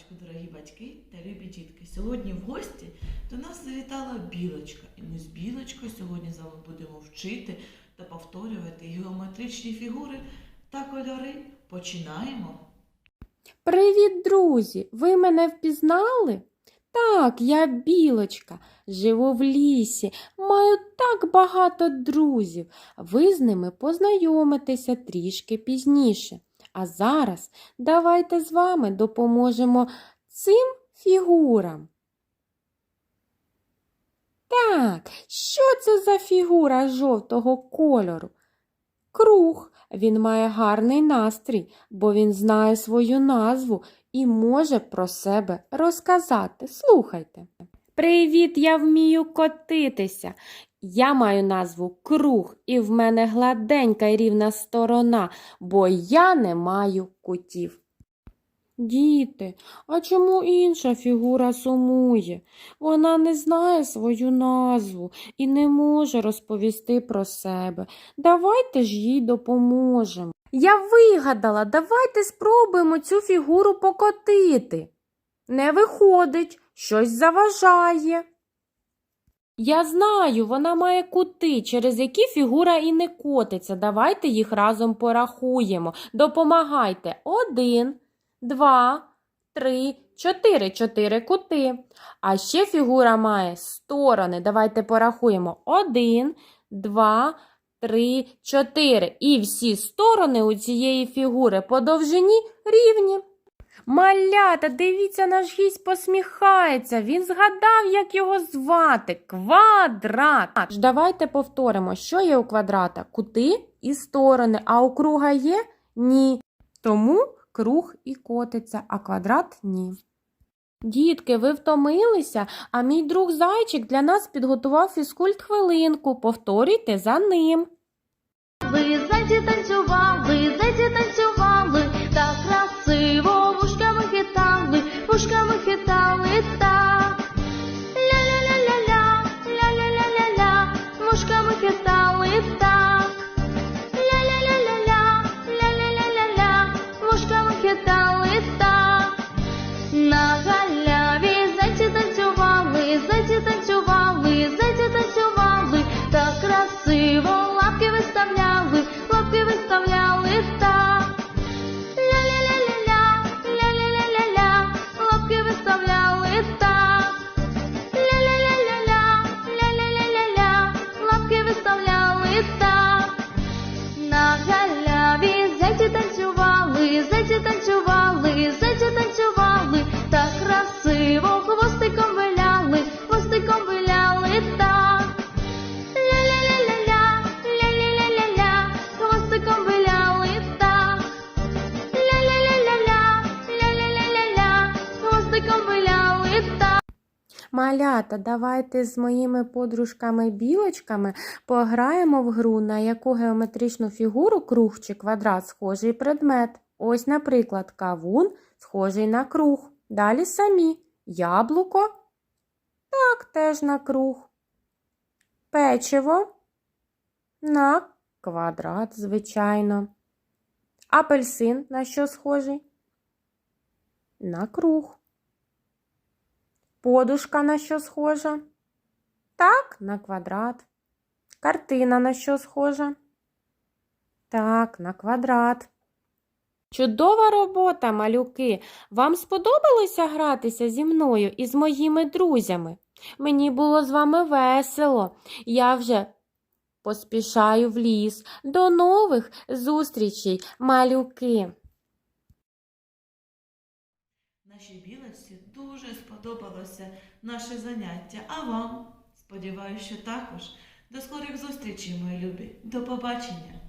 раночку, дорогі батьки та любі дітки. Сьогодні в гості до нас завітала білочка. І ми з білочкою сьогодні з вами будемо вчити та повторювати геометричні фігури та кольори. Починаємо. Привіт, друзі! Ви мене впізнали? Так, я білочка, живу в лісі, маю так багато друзів. Ви з ними познайомитеся трішки пізніше. А зараз давайте з вами допоможемо цим фігурам. Так, що це за фігура жовтого кольору? Круг. Він має гарний настрій, бо він знає свою назву і може про себе розказати. Слухайте. Привіт, я вмію котитися. Я маю назву круг, і в мене гладенька й рівна сторона, бо я не маю кутів. Діти, а чому інша фігура сумує? Вона не знає свою назву і не може розповісти про себе. Давайте ж їй допоможемо. Я вигадала, давайте спробуємо цю фігуру покотити. Не виходить, щось заважає. Я знаю, вона має кути, через які фігура і не котиться. Давайте їх разом порахуємо. Допомагайте. Один, два, три, чотири. Чотири кути. А ще фігура має сторони. Давайте порахуємо. Один, два, три, чотири. І всі сторони у цієї фігури по довжині рівні. Малята, дивіться, наш гість посміхається. Він згадав, як його звати. Квадрат. Ж Давайте повторимо, що є у квадрата? Кути і сторони, а у круга є? Ні. Тому круг і котиться, а квадрат ні. Дітки, ви втомилися, а мій друг зайчик для нас підготував фізкульт хвилинку. Повторюйте за ним. Ви зайці танцювали, зайці танцювали, Малята, давайте з моїми подружками-білочками пограємо в гру, на яку геометричну фігуру круг чи квадрат схожий предмет. Ось, наприклад, кавун схожий на круг. Далі самі. Яблуко. Так, теж на круг. Печиво. На квадрат, звичайно. Апельсин на що схожий? На круг. Подушка на що схожа? Так, на квадрат. Картина на що схожа? Так, на квадрат. Чудова робота, малюки. Вам сподобалося гратися зі мною і з моїми друзями? Мені було з вами весело. Я вже поспішаю в ліс. До нових зустрічей, малюки. Сподобалося наше заняття. А вам? Сподіваюся, що також. До скорих зустрічей, мої любі. До побачення!